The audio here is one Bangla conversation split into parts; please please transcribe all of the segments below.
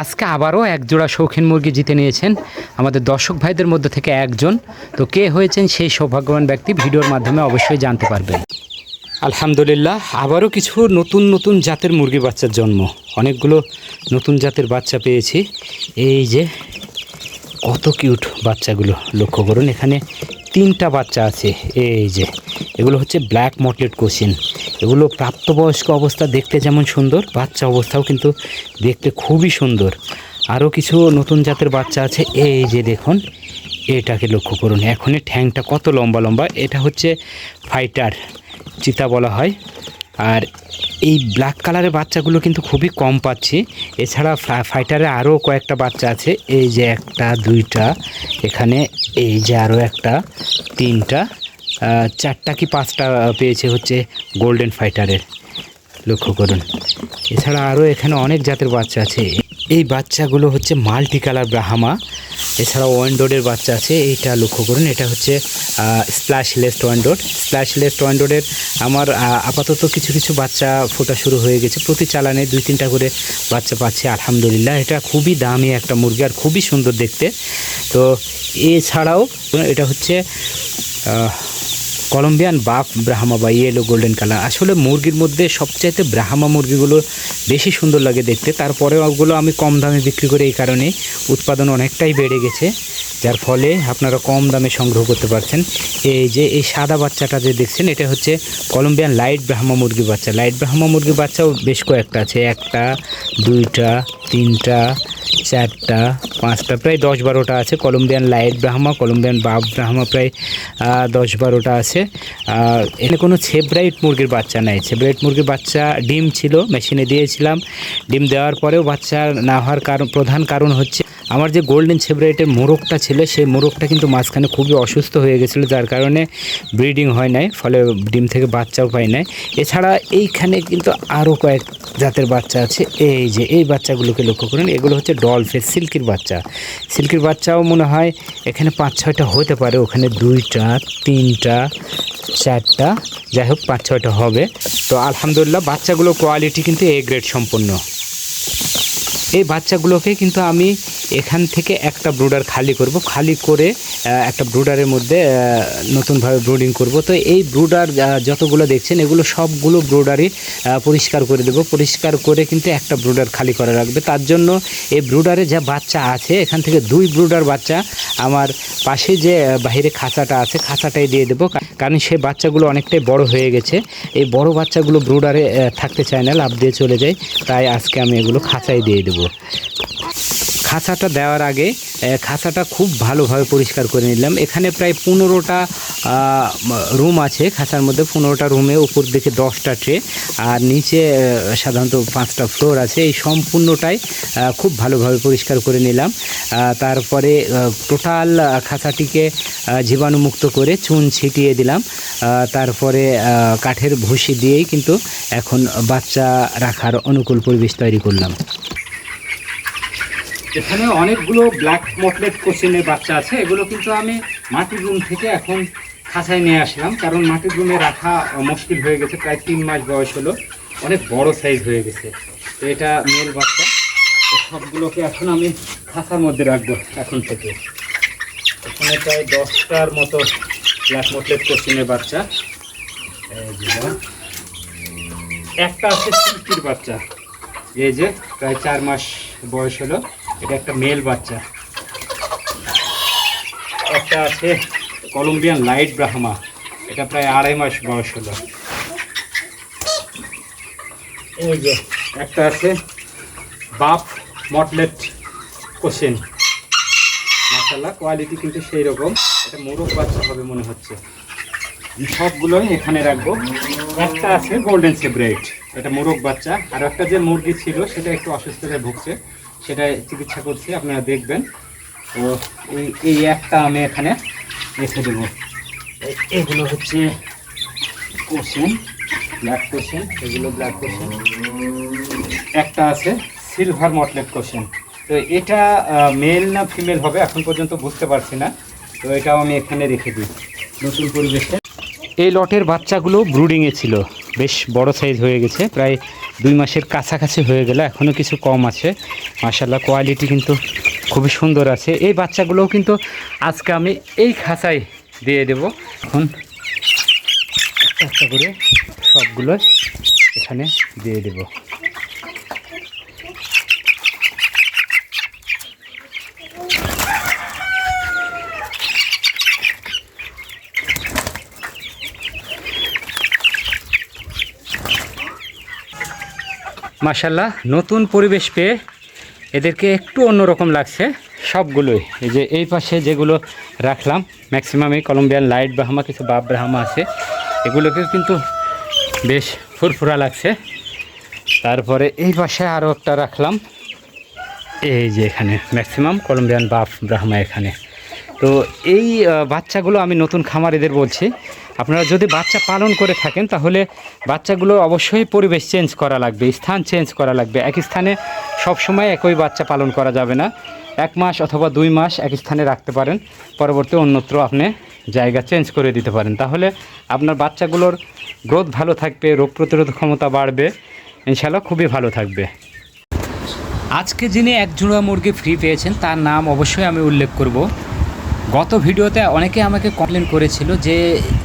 আজকে আবারও এক জোড়া শৌখিন মুরগি জিতে নিয়েছেন আমাদের দর্শক ভাইদের মধ্যে থেকে একজন। তো কে হয়েছেন সেই সৌভাগ্যবান ব্যক্তি ভিডিওর মাধ্যমে অবশ্যই জানতে পারবেন। আলহামদুলিল্লাহ, আবারও কিছু নতুন নতুন জাতের মুরগি বাচ্চার জন্ম। অনেকগুলো নতুন জাতের বাচ্চা পেয়েছি। এই যে কত কিউট বাচ্চাগুলো, লক্ষ্য করুন, এখানে তিনটা বাচ্চা আছে। এই যে, এগুলো হচ্ছে ব্ল্যাক মটলেট কোচিন এগুলো প্রাপ্তবয়স্ক অবস্থা দেখতে যেমন সুন্দর, বাচ্চা অবস্থাও কিন্তু দেখতে খুবই সুন্দর। আরও কিছু নতুন জাতের বাচ্চা আছে, এই যে দেখুন, এটাকে লক্ষ্য করুন। এখনই ঠ্যাংটা কত লম্বা লম্বা, এটা হচ্ছে ফাইটার চিতা বলা হয়। আর এই ব্ল্যাক কালারের বাচ্চাগুলো কিন্তু খুবই কম পাচ্ছি। এছাড়া ফাইটারে আরও কয়েকটা বাচ্চা আছে, এই যে একটা, দুইটা, এখানে এই যে আরও একটা, তিনটা। চারটা কি পাঁচটা পেয়েছে হচ্ছে গোল্ডেন ফাইটারের লক্ষ্য করুন। এছাড়া আরও এখানে অনেক জাতের বাচ্চা আছে। এই বাচ্চাগুলো হচ্ছে মাল্টি কালার ব্রাহামা এছাড়া ওয়ান্ডোডের বাচ্চা আছে। এইটা লক্ষ্য করুন, এটা হচ্ছে স্প্ল্যাশ লেস্ট ওয়ান্ডোড স্প্ল্যাশ লেস্ট ওয়ান্ডোডের আমার আপাতত কিছু কিছু বাচ্চা ফোটা শুরু হয়ে গেছে। প্রতি চালানে দুই, তিনটা করে বাচ্চা পাচ্ছে, আলহামদুলিল্লাহ। এটা খুবই দামি একটা মুরগি আর খুবই সুন্দর দেখতে। তো এছাড়াও, এটা হচ্ছে কলম্বিয়ান বাফ ব্রাহ্মা বা ইয়েলো গোল্ডেন কালার আসলে মুরগির মধ্যে সবচাইতে ব্রাহ্মা মুরগিগুলো বেশি সুন্দর লাগে দেখতে। তারপরেও ওগুলো আমি কম দামে বিক্রি করে এই কারণে উৎপাদন অনেকটাই বেড়ে গেছে, যার ফলে আপনারা কম দামে সংগ্রহ করতে পারছেন। এই যে, এই সাদা বাচ্চাটা যে দেখছেন, এটা হচ্ছে কলম্বিয়ান লাইট ব্রাহ্মা মুরগি বাচ্চা। লাইট ব্রাহ্মা মুরগি বাচ্চাও বেশ কয়েকটা আছে। একটা, দুইটা, তিনটা চারটা পাঁচটা, প্রায় দশ বারোটা আছে। কলম্বিয়ান লাইট ব্রাহ্মা, কলম্বিয়ান বাপ ব্রাহ্মা প্রায় দশ বারোটা আছে। এখানে কোনো ছেব্রাইট মুরগির বাচ্চা নাই। ছেব্রাইট মুরগির বাচ্চা ডিম ছিল, মেশিনে দিয়েছিলাম। ডিম দেওয়ার পরেও বাচ্চা না হওয়ার কারণ, প্রধান কারণ হচ্ছে আমার যে গোল্ডেন ছেব্রাইটের মোরগটা ছিল, সেই মোরগটা কিন্তু মাঝখানে খুবই অসুস্থ হয়ে গেছিল, যার কারণে ব্রিডিং হয় নাই, ফলে ডিম থেকে বাচ্চাও পাই নাই। এছাড়া এইখানে কিন্তু আরও কয়েক জাতের বাচ্চা আছে, এই যে, এই বাচ্চাগুলোকে লক্ষ্য করুন, এগুলো হচ্ছে ডলফের সিল্কির বাচ্চা। সিল্কির বাচ্চাও মনে হয় এখানে পাঁচ, ছয়টা হতে পারে, ওখানে দুইটা, তিনটা, চারটা, যাই হোক, পাঁচ, ছয়টা হবে। তো আলহামদুলিল্লাহ বাচ্চাগুলো কোয়ালিটি কিন্তু এ গ্রেড সম্পন্ন। এই বাচ্চাগুলোকে কিন্তু আমি এখান থেকে একটা ব্রুডার খালি করব। খালি করে একটা ব্রুডারের মধ্যে নতুনভাবে ব্রুডিং করব। তো এই ব্রুডার যতগুলো দেখছেন, এগুলো সবগুলো ব্রুডারই পরিষ্কার করে দেবো। পরিষ্কার করে কিন্তু একটা ব্রুডার খালি করে রাখবে তার জন্য এই ব্রুডারে যা বাচ্চা আছে, এখান থেকে দুই ব্রুডার বাচ্চা আমার পাশে যে বাইরে খাঁচাটা আছে, খাঁচাটাই দিয়ে দেবো। কারণ সেই বাচ্চাগুলো অনেকটাই বড় হয়ে গেছে। এই বড় বাচ্চাগুলো ব্রুডারে থাকতে চায় না লাভ দিয়ে চলে যায়। তাই আজকে আমি এগুলো খাঁচায় দিয়ে দেবো। খাঁচাটা দেওয়ার আগে খাঁচাটা খুব ভালোভাবে পরিষ্কার করে নিলাম। এখানে প্রায় পনেরোটা রুম আছে। খাঁচার মধ্যে পনেরোটা রুমে উপর দিকে দশটা ট্রে, আর নিচে সাধারণত পাঁচটা ফ্লোর আছে। এই সম্পূর্ণটাই খুব ভালোভাবে পরিষ্কার করে নিলাম। তারপরে টোটাল খাঁচাটিকে জীবাণুমুক্ত করে চুন ছিটিয়ে দিলাম। তারপরে কাঠের ভুসি দিয়েই কিন্তু এখন বাচ্চা রাখার অনুকূল পরিবেশ তৈরি করলাম। এখানে অনেকগুলো ব্ল্যাক মটলেট কোশ্চেনের বাচ্চা আছে, এগুলো কিন্তু আমি মাটির রুম থেকে এখন খাঁচায় নিয়ে আসলাম, কারণ মাটির রুমে রাখা মুশকিল হয়ে গেছে, প্রায় তিন মাস বয়স হলো, অনেক বড় সাইজ হয়ে গেছে। তো এটা মেল বাচ্চা সবগুলোকে এখন আমি খাঁচার মধ্যে রাখব এখন থেকে। এখানে প্রায় দশটার মতো ব্ল্যাক মটলেট কোশ্চেনের বাচ্চা। একটা আছে সিল্কির বাচ্চা। এই যে, প্রায় চার মাস বয়স হলো। এটা একটা মেল বাচ্চা। একটা আছে কলম্বিয়ান লাইট ব্রাহ্মা এটা প্রায় আড়াই মাস বয়স হলো। এই যে, একটা আছে বাপ মটলেট কোশ্চেন মাসাল্লাহ কোয়ালিটি কিন্তু সেই রকম এটা মোরগ বাচ্চা হবে মনে হচ্ছে। সবগুলোই এখানে রাখব। একটা আছে গোল্ডেন সেব্রাইট এটা মোরগ বাচ্চা। আর একটা যে মুরগি ছিল, সেটা একটু অসুস্থতায় ভুগছে। সেটা চিকিৎসা করছি, আপনারা দেখবেন। তো এই এই একটা আমি এখানে রেখে দেবো। এগুলো হচ্ছে কোশ্চেন ব্ল্যাক কোশ্চেন এগুলো ব্ল্যাক কোশ্চেন একটা আছে সিলভার মটলেট কোশ্চেন তো এটা মেল না ফিমেল হবে এখন পর্যন্ত বুঝতে পারছি না। তো এটাও আমি এখানে রেখে দিই। নতুন পরিবেশে। এই লটের বাচ্চাগুলো ব্রুডিংয়ে ছিল। বেশ বড় সাইজ হয়ে গেছে। প্রায় দুই মাসের কাছাকাছি হয়ে গেল এখনও কিছু কম আছে। মাসাল্লাহ কোয়ালিটি কিন্তু খুবই সুন্দর আছে। এই বাচ্চাগুলোও কিন্তু আজকে আমি এই খাঁচায় দিয়ে দেব। এখন একটা করে সবগুলো এখানে দিয়ে দেব। মাসাল্লাহ নতুন পরিবেশ পেয়ে এদেরকে একটু অন্যরকম লাগছে। সবগুলোই, এই যে এই পাশে যেগুলো রাখলাম ম্যাক্সিমাম এই কলম্বিয়ান লাইট ব্রাহ্মা কিছু বাপ ব্রাহ্মা আছে এগুলোকে কিন্তু বেশ ফুরফুরা লাগছে। তারপরে এই পাশে আরও একটা রাখলাম, এই যে এখানে ম্যাক্সিমাম কলম্বিয়ান বাপ ব্রাহ্মা এখানে। তো এই বাচ্চাগুলো আমি নতুন খামারিদের বলছি। আপনারা যদি বাচ্চা পালন করে থাকেন, তাহলে বাচ্চাগুলো অবশ্যই পরিবেশ চেঞ্জ করা লাগবে, স্থান চেঞ্জ করা লাগবে। এক স্থানে সবসময় একই বাচ্চা পালন করা যাবে না। এক মাস অথবা দুই মাস এক স্থানে রাখতে পারেন, পরবর্তী অন্যত্র আপনি জায়গা চেঞ্জ করে দিতে পারেন। তাহলে আপনার বাচ্চাগুলোর গ্রোথ ভালো থাকবে, রোগ প্রতিরোধ ক্ষমতা বাড়বে ইনশাল্লাহ খুবই ভালো থাকবে। আজকে যিনি এক জোড়া মুরগি ফ্রি পেয়েছেন, তার নাম অবশ্যই আমি উল্লেখ করব। গত ভিডিওতে অনেকে আমাকে কমপ্লেন করেছিল যে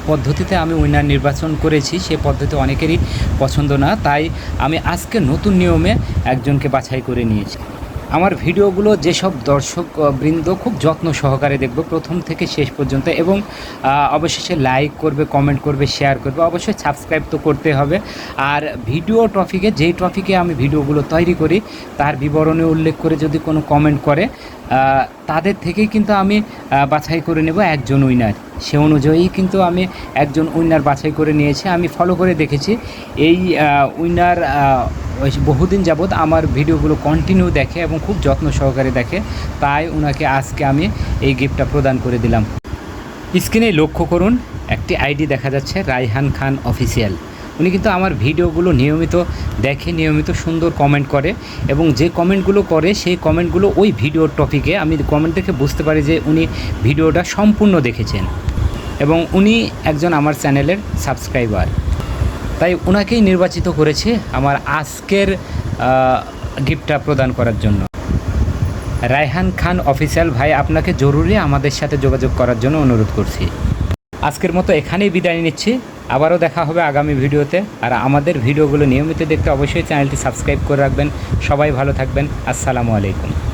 পদ্ধতিতে আমি উইনার নির্বাচন করেছি, সে পদ্ধতি অনেকেরই পছন্দ না। তাই আমি আজকে নতুন নিয়মে একজনকে বাছাই করে নিয়েছি। আমার ভিডিওগুলো যেসব দর্শক বৃন্দ খুব যত্ন সহকারে দেখবে প্রথম থেকে শেষ পর্যন্ত এবং অবশেষে লাইক করবে কমেন্ট করবে শেয়ার করবে, অবশ্যই সাবস্ক্রাইব তো করতে হবে। আর ভিডিও টপিকে যেই টপিকে আমি ভিডিওগুলো তৈরি করি, তার বিবরণে উল্লেখ করে যদি কোনো কমেন্ট করে তাদের থেকেই কিন্তু আমি বাছাই করে নেব একজন উইনার সে অনুযায়ী কিন্তু আমি একজন উইনার বাছাই করে নিয়েছি, আমি ফলো করে দেখেছি। এই উইনার বহুদিন যাবৎ আমার ভিডিওগুলো কন্টিনিউ দেখে এবং খুব যত্ন সহকারে দেখে, তাই ওনাকে আজকে আমি এই গিফটটা প্রদান করে দিলাম। স্ক্রিনে লক্ষ্য করুন, একটি আইডি দেখা যাচ্ছে, রায়হান খান অফিসিয়াল উনি কিন্তু আমার ভিডিওগুলো নিয়মিত দেখে, নিয়মিত সুন্দর কমেন্ট করে এবং যে কমেন্টগুলো করে, সেই কমেন্টগুলো ওই ভিডিওর টপিকে আমি কমেন্ট দেখে বুঝতে পারি যে উনি ভিডিওটা সম্পূর্ণ দেখেছেন এবং উনি একজন আমার চ্যানেলের সাবস্ক্রাইবার তাই ওনাকেই নির্বাচিত করেছে আমার আজকের গিফটটা প্রদান করার জন্য। রায়হান খান অফিসিয়াল ভাই, আপনাকে জরুরি আমাদের সাথে যোগাযোগ করার জন্য অনুরোধ করছি। আজকের মতো এখানেই বিদায় নিচ্ছি। আবারও দেখা হবে আগামী ভিডিওতে। আর আমাদের ভিডিওগুলো নিয়মিত দেখতে অবশ্যই চ্যানেলটি সাবস্ক্রাইব করে রাখবেন। সবাই ভালো থাকবেন। আসসালামু আলাইকুম।